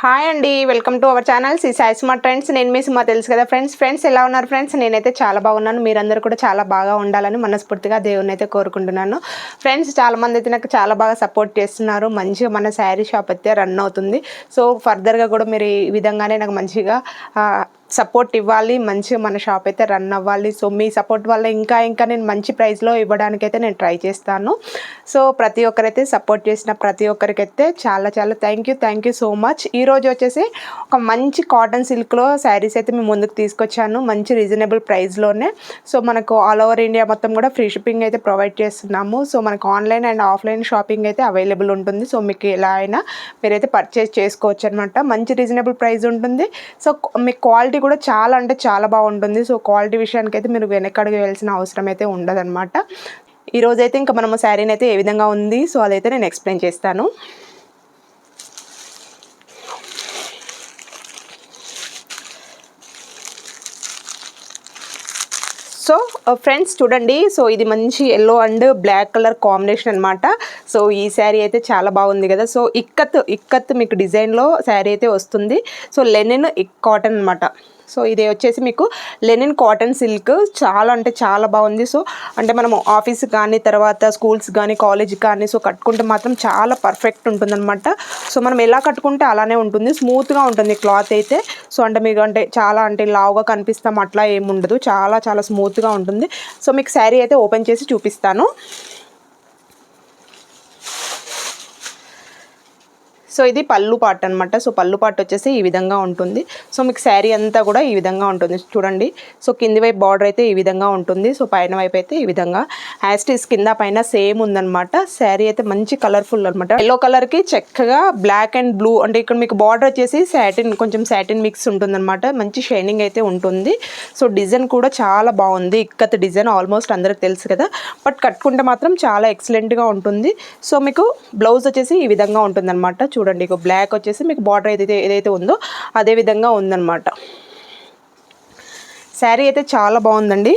Hi అండి welcome to our channel. C Sai smart trends. నేను మీ సుమా తెలుసు కదా ఫ్రెండ్స్? ఫ్రెండ్స్ ఎలా ఉన్నారు ఫ్రెండ్స్? నేనైతే చాలా బాగున్నాను. మీరందరూ కూడా చాలా బాగా ఉండాలని మనస్ఫూర్తిగా దేవుని అయితే కోరుకుంటున్నాను. ఫ్రెండ్స్ చాలా మంది అయితే నాకు చాలా బాగా సపోర్ట్ చేస్తున్నారు. మంచిగా మన శారీ షాప్ అయితే రన్ అవుతుంది. సో ఫర్దర్గా కూడా మీరు ఈ విధంగానే నాకు మంచిగా సపోర్ట్ ఇవ్వాలి మంచిగా మన షాప్ అయితే రన్ అవ్వాలి. సో మీ సపోర్ట్ వల్ల ఇంకా ఇంకా నేను మంచి ప్రైస్లో ఇవ్వడానికైతే నేను ట్రై చేస్తాను. సో ప్రతి ఒక్కరైతే సపోర్ట్ చేసిన ప్రతి ఒక్కరికైతే చాలా చాలా thank you thank you so much ఈరోజు వచ్చేసి ఒక మంచి కాటన్ సిల్క్లో శారీస్ అయితే మేము ముందుకు తీసుకొచ్చాను మంచి రీజనబుల్ ప్రైస్లోనే సో మనకు ఆల్ ఓవర్ ఇండియా మొత్తం కూడా ఫ్రీ షిప్పింగ్ అయితే ప్రొవైడ్ చేస్తున్నాము. సో మనకు ఆన్లైన్ అండ్ ఆఫ్లైన్ షాపింగ్ అయితే అవైలబుల్ ఉంటుంది. సో మీకు ఎలా అయినా మీరైతే పర్చేస్ చేసుకోవచ్చు అనమాట మంచి రీజనబుల్ ప్రైస్ ఉంటుంది. సో మీకు క్వాలిటీ కూడా చాలా అంటే చాలా బాగుంటుంది. సో క్వాలిటీ విషయానికి అయితే మీరు వెనకడికి వెళ్ళాల్సిన అవసరం అయితే ఉండదన్నమాట ఈరోజైతే ఇంకా మనము శారీని అయితే ఏ విధంగా ఉంది? సో అదైతే నేను ఎక్స్ప్లెయిన్ చేస్తాను. సో uh, ఫ్రెండ్స్ చూడండి. సో ఇది మంచి yellow and black colour combination అనమాట సో ఈ శారీ అయితే చాలా బాగుంది కదా. సో ఇక్కత్ ఇక్కత్ మీకు డిజైన్లో శారీ అయితే వస్తుంది. సో లెనిన్ కాటన్ అనమాట సో ఇది వచ్చేసి మీకు లెనిన్ కాటన్ సిల్క్. చాలా అంటే చాలా బాగుంది. సో అంటే మనం ఆఫీస్ కానీ తర్వాత స్కూల్స్ కానీ కాలేజ్ కానీ సో కట్టుకుంటే మాత్రం చాలా పర్ఫెక్ట్ ఉంటుందన్నమాట. సో మనం ఎలా కట్టుకుంటే అలానే ఉంటుంది. స్మూత్గా ఉంటుంది క్లాత్ అయితే. సో అంటే మీకు అంటే చాలా అంటే లావుగా కనిపిస్తాం. అట్లా ఏమి ఉండదు చాలా చాలా స్మూత్గా ఉంటుంది. సో మీకు శారీ అయితే ఓపెన్ చేసి చూపిస్తాను. సో ఇది పళ్ళు పాట అనమాట సో పళ్ళు పాట వచ్చేసి ఈ విధంగా ఉంటుంది. సో మీకు శారీ అంతా కూడా ఈ విధంగా ఉంటుంది. చూడండి. సో కింది వైపు బార్డర్ అయితే ఈ విధంగా ఉంటుంది. సో పైన వైపు అయితే ఈ విధంగా. యాస్టీస్ కింద పైన సేమ్ ఉందన్నమాట. శారీ అయితే మంచి కలర్ఫుల్ అనమాట ఎల్లో కలర్కి చక్కగా బ్లాక్ అండ్ బ్లూ అంటే ఇక్కడ మీకు బార్డర్ వచ్చేసి సాటిన్ కొంచెం సాటిన్ మిక్స్ ఉంటుందన్నమాట. మంచి షైనింగ్ అయితే ఉంటుంది. సో డిజైన్ కూడా చాలా బాగుంది. ఇక్కత్ డిజైన్ ఆల్మోస్ట్ అందరికి తెలుసు కదా. బట్ కట్టుకుంటే మాత్రం చాలా ఎక్సలెంట్గా ఉంటుంది. సో మీకు బ్లౌజ్ వచ్చేసి ఈ విధంగా ఉంటుందన్నమాట. చూడండి. ఇక బ్లాక్ వచ్చేసి మీకు బార్డర్ ఏదైతే ఏదైతే ఉందో అదే విధంగా ఉందన్నమాట. శారీ అయితే చాలా బాగుందండి.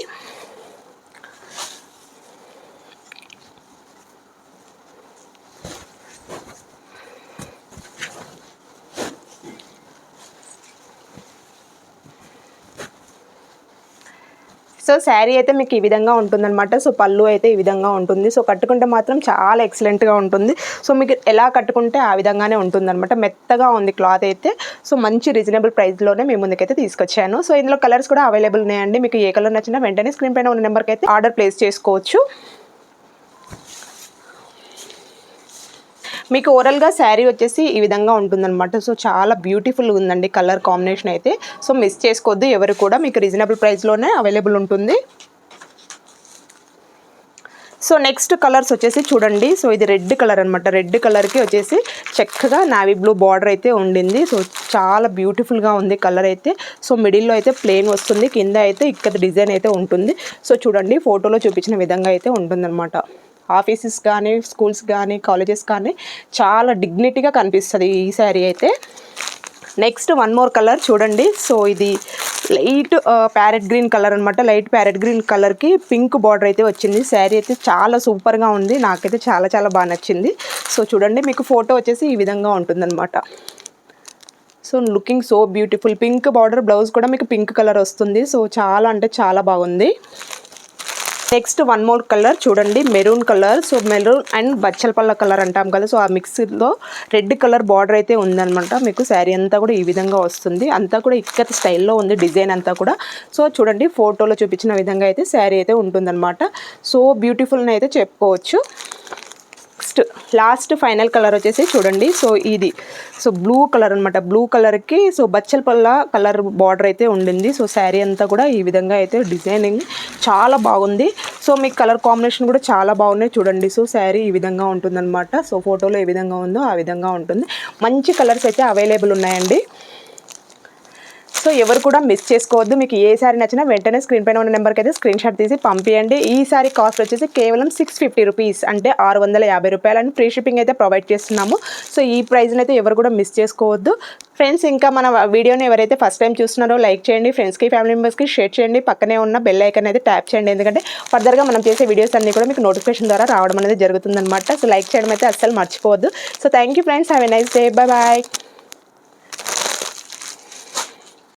సో శారీ అయితే మీకు ఈ విధంగా ఉంటుందన్నమాట. సో పళ్ళు అయితే ఈ విధంగా ఉంటుంది. సో కట్టుకుంటే మాత్రం చాలా ఎక్సలెంట్గా ఉంటుంది. సో మీకు ఎలా కట్టుకుంటే ఆ విధంగానే ఉంటుందన్నమాట. మెత్తగా ఉంది క్లాత్ అయితే. సో మంచి రీజనబుల్ ప్రైస్లోనే మీ ముందుకైతే తీసుకొచ్చాను. సో ఇందులో కలర్స్ కూడా అవైలబుల్ ఉన్నాయండి. మీకు ఏ కలర్ నచ్చినా వెంటనే స్క్రీన్ పైన ఉన్న నెంబర్కి అయితే ఆర్డర్ ప్లేస్ చేసుకోవచ్చు. మీకు ఓవరాల్గా శారీ వచ్చేసి ఈ విధంగా ఉంటుందన్నమాట. సో చాలా బ్యూటిఫుల్ ఉందండి కలర్ కాంబినేషన్ అయితే. సో మిస్ చేసుకోవద్దు. ఎవరు కూడా మీకు రీజనబుల్ ప్రైస్లోనే అవైలబుల్ ఉంటుంది. సో నెక్స్ట్ కలర్స్ వచ్చేసి చూడండి. సో ఇది రెడ్ కలర్ అనమాట రెడ్ కలర్కి వచ్చేసి చక్కగా నావీ బ్లూ బార్డర్ అయితే ఉండింది. సో చాలా బ్యూటిఫుల్గా ఉంది కలర్ అయితే. సో మిడిల్లో అయితే ప్లెయిన్ వస్తుంది. కింద అయితే ఇక్కడ డిజైన్ అయితే ఉంటుంది. సో చూడండి. ఫోటోలో చూపించిన విధంగా అయితే ఉంటుందన్నమాట. ఆఫీసెస్ కానీ స్కూల్స్ కానీ కాలేజెస్ కానీ చాలా డిగ్నిటీగా కనిపిస్తుంది ఈ శారీ అయితే. నెక్స్ట్ వన్ మోర్ కలర్ చూడండి. సో ఇది లైట్ ప్యారెట్ గ్రీన్ కలర్ అనమాట లైట్ ప్యారెట్ గ్రీన్ కలర్కి పింక్ బార్డర్ అయితే వచ్చింది. శారీ అయితే చాలా సూపర్గా ఉంది. నాకైతే చాలా చాలా బాగా నచ్చింది. సో చూడండి మీకు ఫోటో వచ్చేసి ఈ విధంగా ఉంటుందన్నమాట. So looking so beautiful. Pink border blouse కూడా మీకు పింక్ కలర్ వస్తుంది. సో చాలా అంటే చాలా బాగుంది. నెక్స్ట్ వన్ మోర్ కలర్ చూడండి. Maroon colour so maroon and బచ్చలపల్ల colour అంటాం కదా. సో ఆ మిక్స్లో రెడ్ కలర్ బార్డర్ అయితే ఉందన్నమాట. మీకు శారీ అంతా కూడా ఈ విధంగా వస్తుంది. అంతా కూడా ఇక్కత స్టైల్లో ఉంది. డిజైన్ అంతా కూడా. సో చూడండి. ఫోటోలో చూపించిన విధంగా అయితే శారీ అయితే ఉంటుందన్నమాట. సో బ్యూటిఫుల్ని అయితే చెప్పుకోవచ్చు. నెక్స్ట్ లాస్ట్ ఫైనల్ కలర్ వచ్చేసి చూడండి. సో ఇది. సో బ్లూ కలర్ అనమాట బ్లూ కలర్కి సో బచ్చల పల్ల కలర్ బార్డర్ అయితే ఉండింది. సో శారీ అంతా కూడా ఈ విధంగా అయితే డిజైనింగ్ చాలా బాగుంది. సో మీకు కలర్ కాంబినేషన్ కూడా చాలా బాగున్నాయి చూడండి. సో శారీ ఈ విధంగా ఉంటుందన్నమాట. సో ఫోటోలో ఏ విధంగా ఉందో ఆ విధంగా ఉంటుంది. మంచి కలర్స్ అయితే అవైలబుల్ ఉన్నాయండి. సో ఎవరు కూడా మిస్ చేసుకోవద్దు. మీకు ఏ శారీ నచ్చినా వెంటనే స్క్రీన్ పైన ఉన్న నెంబర్కి అయితే స్క్రీన్ షాట్ తీసి పంపించండి ఈ శారీ కాస్ట్ వచ్చేసి కేవలం సిక్స్ ఫిఫ్టీ రూపీస్ అంటే ఆరు వందల యాభై రూపాయలని ఫ్రీ షిప్పింగ్ అయితే ప్రొవైడ్ చేస్తున్నాము. సో ఈ ప్రైస్ని అయితే ఎవరు కూడా మిస్ చేసుకోవద్దు. ఫ్రెండ్స్ ఇంకా మన వీడియోని ఎవరైతే ఫస్ట్ టైం చూస్తున్నారో లైక్ చేయండి. ఫ్రెండ్స్కి ఫ్యామిలీ మెంబర్స్కి షేర్ చేయండి. పక్కనే ఉన్న బెల్ ఐకన్ అయితే ట్యాప్ చేయండి. ఎందుకంటే ఫర్దర్గా మనం చేసే వీడియోస్ అన్నీ కూడా మీకు నోటిఫికేషన్ ద్వారా రావడం అనేది జరుగుతుందన్నమాట. సో లైక్ చేయడం అయితే అస్సలు మర్చిపోవద్దు. So thank you friends have a nice day bye bye